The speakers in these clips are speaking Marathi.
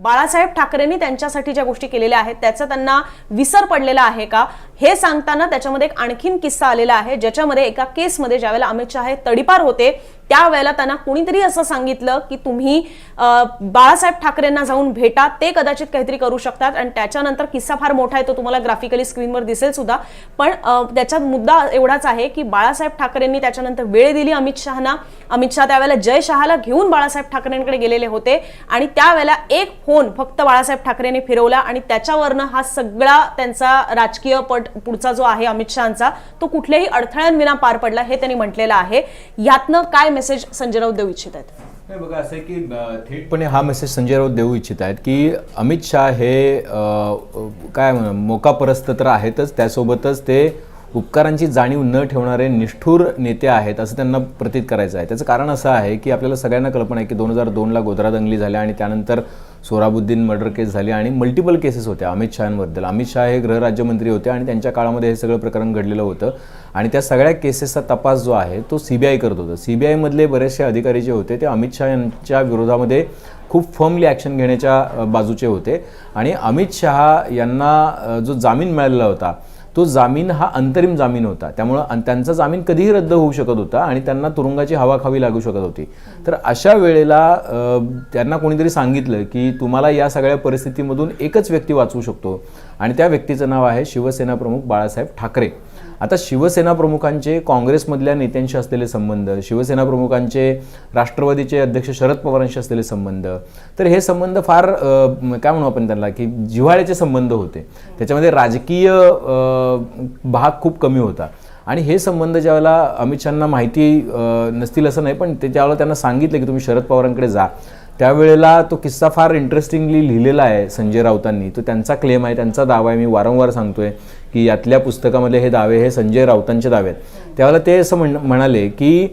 बाळासाहेब ठाकरेंनी त्यांच्यासाठी ज्या गोष्टी केलेल्या आहेत त्याचा त्यांना विसर पडलेला आहे का? हे सांगताना त्याच्यामध्ये एक आणखीन किस्सा आलेला आहे ज्याच्यामध्ये एका केसमध्ये ज्यावेळेला अमित शहा हे तडीपार होते त्यावेळेला त्यांना कुणीतरी असं सांगितलं की तुम्ही बाळासाहेब ठाकरेंना जाऊन भेटा ते कदाचित काहीतरी करू शकतात आणि त्याच्यानंतर किस्सा फार मोठा आहे तो तुम्हाला ग्राफिकली स्क्रीनवर दिसेल सुद्धा. पण त्याच्यात मुद्दा एवढाच आहे की बाळासाहेब ठाकरेंनी त्याच्यानंतर वेळ दिली अमित शहाना. अमित शहा त्यावेळेला जय शहाला घेऊन बाळासाहेब ठाकरेंकडे गेलेले होते आणि त्यावेळेला एक फोन फक्त बाळासाहेब ठाकरेंनी फिरवला आणि त्याच्यावरनं हा सगळा त्यांचा राजकीय पट पुढचा जो आहे अमित शहाचा तो कुठल्याही अडथळ्यांविना पार पडला हे त्यांनी म्हटलेलं आहे. यातनं काय मेसेज संजय राऊत देऊ इच्छित आहेत? बघा असं की थेटपणे हा मेसेज संजय राऊत देऊ इच्छित आहेत की अमित शहा हे काय मोकापरस्त तर आहेतच त्यासोबतच ते उपकारांची जाणीव न ठेवणारे निष्ठूर नेते आहेत असं त्यांना प्रतीत करायचं आहे. त्याचं कारण असं आहे की आपल्याला सगळ्यांना कल्पना आहे की दोन हजार दोनला गोधरा दंगली झाल्या आणि त्यानंतर सोराबुद्दीन मर्डर केस झाली आणि मल्टिपल केसेस होत्या अमित शहांबद्दल. अमित शहा हे गृहराज्यमंत्री होते आणि त्यांच्या काळामध्ये हे सगळं प्रकरण घडलेलं होतं. आणि त्या सगळ्या केसेसचा तपास जो आहे तो सी बी आय करत होतं. सी बी आयमधले बरेचसे अधिकारी जे होते ते अमित शहा यांच्या विरोधामध्ये खूप फर्मली ॲक्शन घेण्याच्या बाजूचे होते. आणि अमित शहा यांना जो जामीन मिळालेला होता तो जामीन हा अंतरिम जामीन होता. त्यामुळं त्यांचा जामीन कधीही रद्द होऊ शकत होता आणि त्यांना तुरुंगाची हवा खावी लागू शकत होती. तर अशा वेळेला त्यांना कोणीतरी सांगितलं की तुम्हाला या सगळ्या परिस्थितीमधून एकच व्यक्ती वाचवू शकतो. आणि त्या व्यक्तीचं नाव आहे शिवसेना प्रमुख बाळासाहेब ठाकरे. आता शिवसेना प्रमुखांचे काँग्रेसमधल्या नेत्यांशी असलेले संबंध शिवसेना प्रमुखांचे राष्ट्रवादीचे अध्यक्ष शरद पवारांशी असलेले संबंध तर हे संबंध फार काय म्हणू आपण त्यांना की जिव्हाळ्याचे संबंध होते. त्याच्यामध्ये राजकीय भाग खूप कमी होता. आणि हे संबंध ज्यावेळेला अमित शहांना माहिती नसतील असं नाही पण ते ज्यावेळेला त्यांना सांगितलं की तुम्ही शरद पवारांकडे जा त्यावेळेला तो किस्सा फार इंटरेस्टिंगली लिहिलेला आहे संजय राऊतांनी. तो त्यांचा क्लेम आहे त्यांचा दावा आहे. मी वारंवार सांगतोय की यातल्या पुस्तकामधले हे दावे हे संजय राऊतांचे दावे आहेत. त्यावेळेला ते असं म्हण म्हणाले की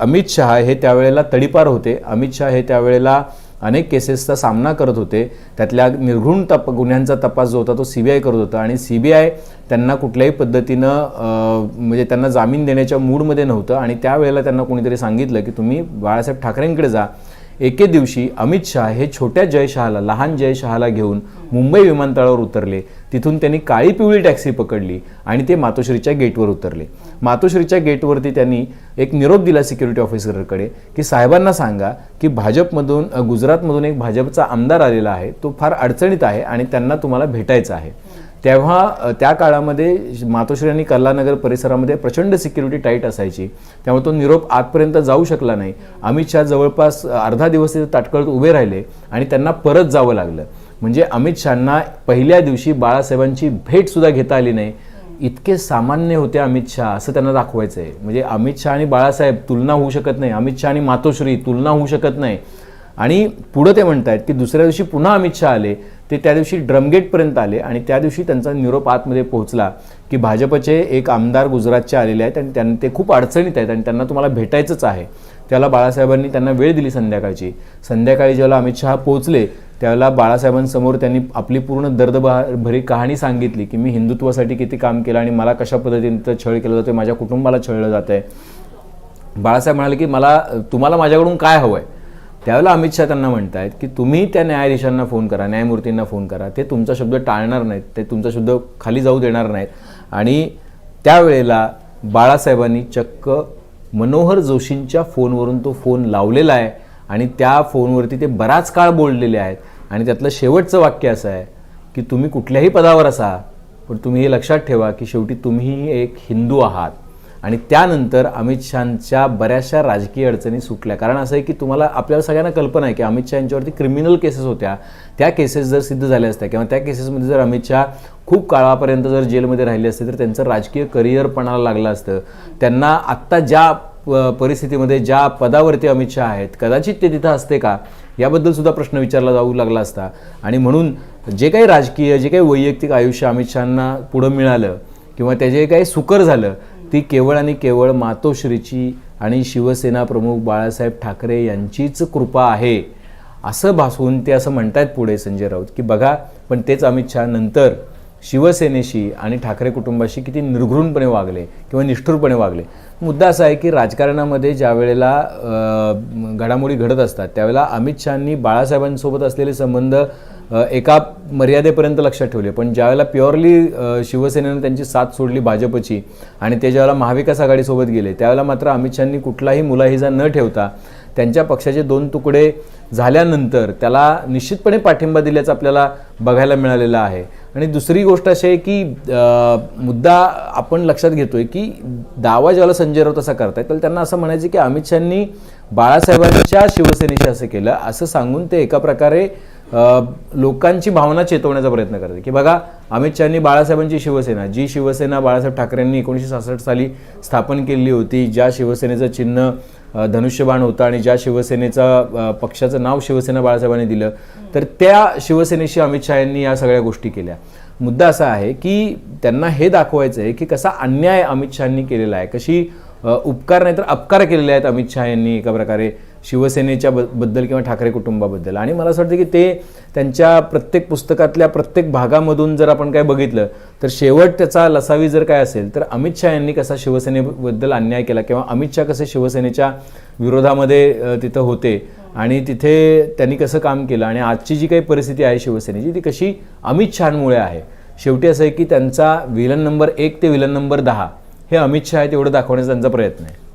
अमित शहा हे त्यावेळेला तडीपार होते. अमित शहा हे त्यावेळेला अनेक केसेसचा सामना करत होते. त्यातल्या निर्घृण तप गुन्ह्यांचा तपास जो होता तो सी बी आय करत होता. आणि सी बी आय त्यांना कुठल्याही पद्धतीनं म्हणजे त्यांना जामीन देण्याच्या मूडमध्ये नव्हतं. आणि त्यावेळेला त्यांना कोणीतरी सांगितलं की तुम्ही बाळासाहेब ठाकरेंकडे जा. एके दिवशी अमित शहा हे छोट्या जयशहाला लहान जय शहाला घेऊन मुंबई विमानतळावर उतरले. तिथून त्यांनी काळी पिवळी टॅक्सी पकडली आणि ते मातोश्रीच्या गेटवर उतरले. मातोश्रीच्या गेटवरती त्यांनी एक निरोप दिला सिक्युरिटी ऑफिसरकडे की साहेबांना सांगा की भाजपमधून गुजरातमधून एक भाजपचा आमदार आलेला आहे. तो फार अडचणीत आहे आणि त्यांना तुम्हाला भेटायचं आहे. तेव्हा त्या काळामध्ये मातोश्री आणि कल्लानगर परिसरामध्ये प्रचंड सिक्युरिटी टाईट असायची. त्यामुळे तो निरोप आतपर्यंत जाऊ शकला नाही. अमित शहा जवळपास अर्धा दिवस तिथे ताटकळत उभे राहिले आणि त्यांना परत जावं लागलं. म्हणजे अमित शहांना पहिल्या दिवशी बाळासाहेबांची भेट सुद्धा घेता आली नाही. इतके सामान्य होते अमित शहा असं त्यांना दाखवायचं आहे म्हणजे अमित शहा आणि बाळासाहेब तुलना होऊ शकत नाही. अमित शहा आणि मातोश्री तुलना होऊ शकत नाही. आणि पुढं ते म्हणत आहेत की दुसऱ्या दिवशी पुन्हा अमित शहा आले. ते त्या दिवशी ड्रमगेटपर्यंत आले आणि त्या दिवशी त्यांचा निरोप आतमध्ये पोहोचला की भाजपचे एक आमदार गुजरातचे आलेले आहेत आणि त्यांना ते खूप अडचणीत आहेत आणि त्यांना तुम्हाला भेटायचंच आहे. त्याला बाळासाहेबांनी त्यांना वेळ दिली संध्याकाळची. संध्याकाळी जेव्हा अमित शहा पोहोचले त्यावेळेला बाळासाहेबांसमोर त्यांनी आपली पूर्ण दर्दभा- भरी कहाणी सांगितली की मी हिंदुत्वासाठी किती काम केलं आणि मला कशा पद्धतीने छळ केलं जातं माझ्या कुटुंबाला छळलं जात आहे बाळासाहेब म्हणाले की मला तुम्हाला माझ्याकडून काय हवं आहे त्यावेळेला अमित शहा त्यांना म्हणत आहेत की तुम्ही त्या न्यायाधीशांना फोन करा न्यायमूर्तींना फोन करा. ते तुमचा शब्द टाळणार नाहीत ते तुमचा शब्द खाली जाऊ देणार नाहीत. आणि त्यावेळेला बाळासाहेबांनी चक्क मनोहर जोशींच्या फोनवरून तो फोन लावलेला आहे आणि त्या फोनवरती ते बराच काळ बोललेले आहेत. आणि त्यातलं शेवटचं वाक्य असं आहे की तुम्ही कुठल्याही पदावर असा पण तुम्ही हे लक्षात ठेवा की शेवटी तुम्हीही एक हिंदू आहात. आणि त्यानंतर अमित शहाच्या बऱ्याचशा राजकीय अडचणी सुटल्या. कारण असं आहे की तुम्हाला आपल्याला सगळ्यांना कल्पना आहे की अमित शहा यांच्यावरती क्रिमिनल केसेस होत्या. त्या केसेस जर सिद्ध झाल्या असत्या किंवा त्या केसेसमध्ये जर अमित शहा खूप काळापर्यंत जर जेलमध्ये राहिले असते तर त्यांचं राजकीय करिअर पणाला लागलं असतं. त्यांना आत्ता ज्या परिस्थितीमध्ये ज्या पदावरती अमित शहा आहेत कदाचित ते तिथं असते का? याबद्दल सुद्धा प्रश्न विचारला जाऊ लागला असता. आणि म्हणून जे काही राजकीय जे काही वैयक्तिक आयुष्य अमित शहांना पुढं मिळालं किंवा त्याचे काही सुकर झालं ती केवळ आणि केवळ मातोश्रीची आणि शिवसेना प्रमुख बाळासाहेब ठाकरे यांचीच कृपा आहे असं भासून ते असं म्हणतायत पुढे संजय राऊत की बघा पण तेच अमित शहा नंतर शिवसेनेशी आणि ठाकरे कुटुंबाशी किती निर्घृणपणे वागले किंवा निष्ठुरपणे वागले. मुद्दा असा आहे की राजकारणामध्ये ज्या वेळेला घडामोडी घडत असतात त्यावेळेला अमित शहानी बाळासाहेबांसोबत असलेले संबंध एका मर्यादेपर्यंत लक्षात ठेवले. पण ज्यावेळेला प्युअरली शिवसेनेनं त्यांची साथ सोडली भाजपची आणि ते ज्यावेळेला महाविकास आघाडीसोबत गेले त्यावेळेला मात्र अमित शहानी कुठलाही मुलाहिजा न ठेवता त्यांच्या पक्षाचे दोन तुकडे झाल्यानंतर त्याला निश्चितपणे पाठिंबा दिल्याचं आपल्याला बघायला मिळालेलं आहे. आणि दुसरी गोष्ट अशी आहे की मुद्दा आपण लक्षात घेतोय की दावा ज्याला संजय राऊत असा करतायत तर त्यांना असं म्हणायचं की अमित शहानी बाळासाहेबांच्या शिवसेनेशी असं केलं असं सांगून ते एका प्रकारे लोकांची भावना चेतवण्याचा प्रयत्न करते. की बघा अमित शहानी बाळासाहेबांची शिवसेना जी शिवसेना बाळासाहेब ठाकरेंनी एकोणीसशे सहासष्ट साली स्थापन केलेली होती ज्या शिवसेनेचं चिन्ह धनुष्यबाण होतं आणि ज्या शिवसेनेचा पक्षाचं नाव शिवसेना बाळासाहेबांनी दिलं तर त्या शिवसेनेशी अमित शहा यांनी या सगळ्या गोष्टी केल्या. मुद्दा असा आहे की त्यांना हे दाखवायचं आहे की कसा अन्याय अमित शहानी केलेला आहे. कशी उपकार नाही तर अपकार केलेले आहेत अमित शहा यांनी एका प्रकारे. शिवसेनेच्या ब- बद्दल किंवा ठाकरे कुटुंबाबद्दल. आणि मला असं वाटतं की ते त्यांच्या प्रत्येक पुस्तकातल्या प्रत्येक भागामधून जर आपण काय बघितलं तर शेवट त्याचा लसावी जर काय असेल तर अमित शहा यांनी कसा शिवसेनेबद्दल अन्याय केला किंवा अमित शहा कसे शिवसेनेच्या विरोधामध्ये तिथं होते आणि तिथे त्यांनी कसं काम केलं आणि आजची जी काही परिस्थिती आहे शिवसेनेची ती कशी अमित शहामुळे आहे. शेवटी असं आहे की त्यांचा विलन नंबर एक ते विलन नंबर दहा हे अमित शहा आहे तेवढं दाखवण्याचा त्यांचा प्रयत्न आहे.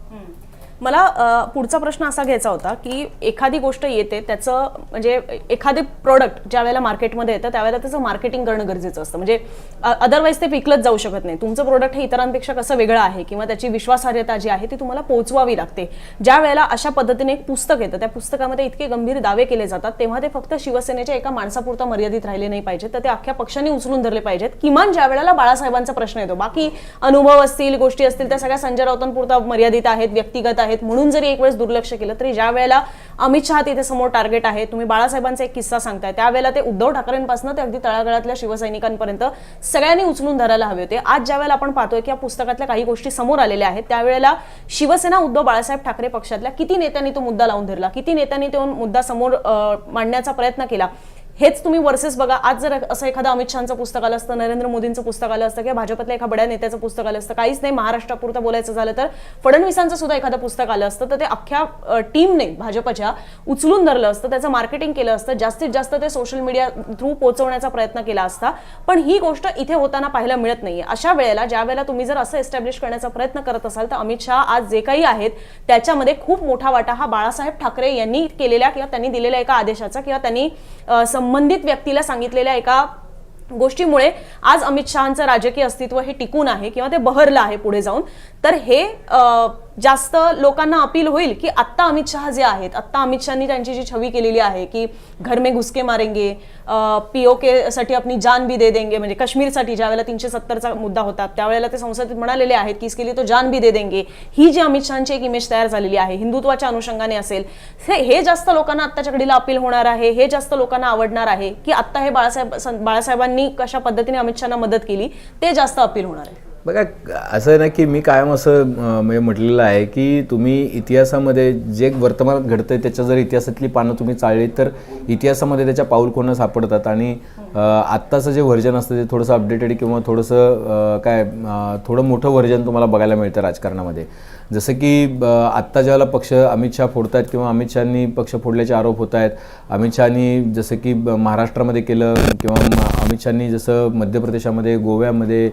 मला पुढचा प्रश्न असा घ्यायचा होता की एखादी गोष्ट येते त्याचं म्हणजे एखादे प्रोडक्ट ज्या वेळेला मार्केटमध्ये येतं त्यावेळेला त्याचं मार्केटिंग करणं गरजेचं असतं. म्हणजे अदरवाईज ते विकलंच जाऊ शकत नाही. तुमचं प्रोडक्ट हे इतरांपेक्षा कसं वेगळं आहे किंवा त्याची विश्वासार्हता जी आहे ती तुम्हाला पोहोचवावी लागते. ज्या वेळेला अशा पद्धतीने एक पुस्तक येतं त्या पुस्तकामध्ये इतके गंभीर दावे केले जातात तेव्हा ते फक्त शिवसेनेच्या एका माणसापुरता मर्यादित राहिले नाही पाहिजेत तर ते अख्ख्या पक्षाने उचलून धरले पाहिजेत. किमान ज्या वेळेला बाळासाहेबांचा प्रश्न येतो बाकी अनुभव असतील गोष्टी असतील त्या सगळ्या संजय राऊतांपुरता मर्यादित आहेत व्यक्तिगत आहेत म्हणून जरी एक वेळेस दुर्लक्ष केलं तरी ज्या वेळेला अमित शहा तिथे समोर टार्गेट आहे तुम्ही बाळासाहेबांचा एक किस्सा सांगताय. त्यावेळेला ते उद्धव ठाकरेंपासून ते अगदी तळागाळातल्या शिवसैनिकांपर्यंत सगळ्यांनी उचलून धरायला हवे होते. आज ज्या वेळेला आपण पाहतोय की या पुस्तकातल्या काही गोष्टी समोर आलेल्या आहेत त्यावेळेला शिवसेना उद्धव बाळासाहेब ठाकरे पक्षातल्या किती नेत्यांनी तो मुद्दा लावून धरला? किती नेत्यांनी तो मुद्दा समोर मांडण्याचा प्रयत्न केला? हेच तुम्ही वर्सेस बघा. आज जर असं एखादं अमित शहाचं पुस्तक आलं असतं नरेंद्र मोदींचं पुस्तक आलं असतं किंवा भाजपतल्या एका बड्या नेत्याचं पुस्तक आलं असतं काहीच नाही महाराष्ट्रापुरतं बोलायचं झालं तर फडणवीसांचं सुद्धा एखादं पुस्तक आलं असतं तर ते अख्ख्या टीमने भाजपच्या उचलून धरलं असतं त्याचं मार्केटिंग केलं असतं जास्तीत जास्त ते सोशल मीडिया थ्रू पोहोचवण्याचा प्रयत्न केला असता. पण ही गोष्ट इथे होताना पाहायला मिळत नाही अशा वेळेला ज्या वेळेला तुम्ही जर असं एस्टॅब्लिश करण्याचा प्रयत्न करत असाल तर अमित शहा आज जे काही आहेत त्याच्यामध्ये खूप मोठा वाटा हा बाळासाहेब ठाकरे यांनी केलेल्या किंवा त्यांनी दिलेल्या एका आदेशाचा किंवा त्यांनी अ, संबंधित व्यक्तीला सांगितलेल्या एका गोष्टीमुळे आज अमित शहाचं राजकीय अस्तित्व हे टिकून आहे किंवा ते बहरलं आहे पुढे जाऊन. तर हे जास्त लोकांना अपील होईल की आत्ता अमित शहा जे आहेत आत्ता अमित शहानी त्यांची जी छवी केलेली आहे की घर में घुसके मारेंगे पीओके साठी आपली जान भी दे देंगे म्हणजे काश्मीरसाठी ज्यावेळेला तीनशे सत्तरचा मुद्दा होता त्यावेळेला ते संसदेत म्हणालेले आहेत की इसके लिए तो जान भी दे देंगे. ही जी अमित शहाची एक इमेज तयार झालेली आहे हिंदुत्वाच्या अनुषंगाने असेल हे हे जास्त लोकांना आत्ताच्या घडीला अपील होणार आहे हे जास्त लोकांना आवडणार आहे की आत्ता हे बाळासाहेब बाळासाहेबांनी कशा पद्धतीने अमित शहाना मदत केली ते जास्त अपील होणार आहे. बघा असं आहे ना की मी कायम असं म्हणजे म्हटलेलं आहे की तुम्ही इतिहासामध्ये जे वर्तमानात आहे त्याच्या जर इतिहासातली पानं तुम्ही चाळली तर इतिहासामध्ये त्याच्या पाऊल सापडतात? आणि आत्ताचं जे व्हर्जन असतं ते थोडंसं अपडेटेड किंवा थोडंसं काय थोडं मोठं व्हर्जन तुम्हाला बघायला मिळतं राजकारणामध्ये. जसं की आत्ता ज्यावेळेला पक्ष अमित शहा फोडत आहेत किंवा अमित शहानी पक्ष फोडल्याचे आरोप होत आहेत अमित शहानी जसं की महाराष्ट्रामध्ये केलं किंवा अमित शहानी जसं मध्य प्रदेशामध्ये गोव्यामध्ये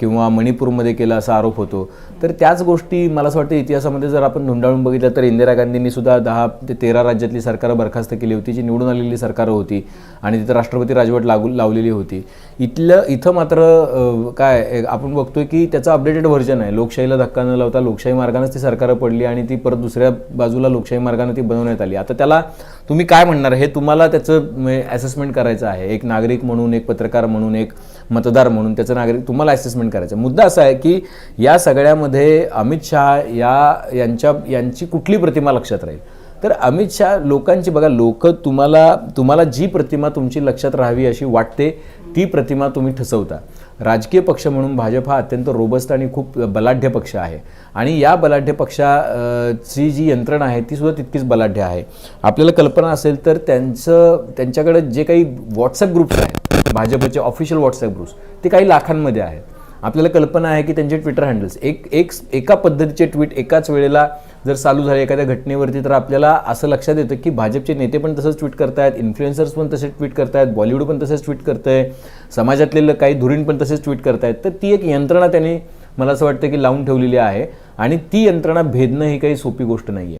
किंवा मणिपूरमध्ये केला असा आरोप होतो. तर त्याच गोष्टी मला असं वाटतं इतिहासामध्ये जर आपण धुंडाळून बघितलं तर इंदिरा गांधींनी सुद्धा दहा ते तेरा राज्यातली सरकारं बरखास्त केली होती जी निवडून आलेली सरकारं होती. आणि तिथं राष्ट्रपती राजवट लागू लावलेली होती. इथलं इथं मात्र काय आपण बघतोय की त्याचं अपडेटेड व्हर्जन आहे. लोकशाहीला धक्का न लावता लोकशाही मार्गानेच ती सरकारं पडली आणि ती परत दुसऱ्या बाजूला लोकशाही मार्गाने ती बनवण्यात आली. आता त्याला तुम्ही काय म्हणणार? हे तुम्हाला त्याचं म्हणजे, असेसमेंट करायचं आहे. एक नागरिक म्हणून एक पत्रकार म्हणून एक मतदार म्हणून त्याचं नागरिक तुम्हाला असेसमेंट करायचं आहे. मुद्दा असा आहे की या सगळ्यामध्ये अमित शहा या यांच्या यांची कुठली प्रतिमा लक्षात राहील? तर अमित शहा लोकांची बघा लोक तुम्हाला तुम्हाला जी प्रतिमा तुमची लक्षात राहावी अशी वाटते ती प्रतिमा तुम्ही ठसवता. राजकीय पक्ष म्हणून भाजप हा अत्यंत रोबस्ट आणि खूप बलाढ्य पक्ष आहे. आणि या बलाढ्य पक्षाची जी यंत्रणा आहे ती सुद्धा तितकीच बलाढ्य आहे. आपल्याला कल्पना असेल तर त्यांचं त्यांच्याकडे जे काही व्हॉट्सअप ग्रुप्स आहेत भाजपचे ऑफिशियल व्हॉट्सअप ग्रुप्स ते काही लाखांमध्ये आहेत. आपल्याला कल्पना आहे की त्यांचे ट्विटर हँडल्स एक एक एका पद्धतीचे ट्विट एकाच वेळेला जर चालू झाले एखाद्या घटनेवरती तर आपल्याला असं लक्षात येतं की भाजपचे नेते पण तसंच ट्विट करतायत इन्फ्लुएन्सर्स पण तसेच ट्विट करतायत बॉलिवूड पण तसेच ट्विट करतंय समाजातले काही धुरीण पण तसेच ट्विट करतायत. तर ती एक यंत्रणा त्यांनी मला असं वाटतं की लावून ठेवलेली आहे. आणि ती यंत्रणा भेदणं ही काही सोपी गोष्ट नाही आहे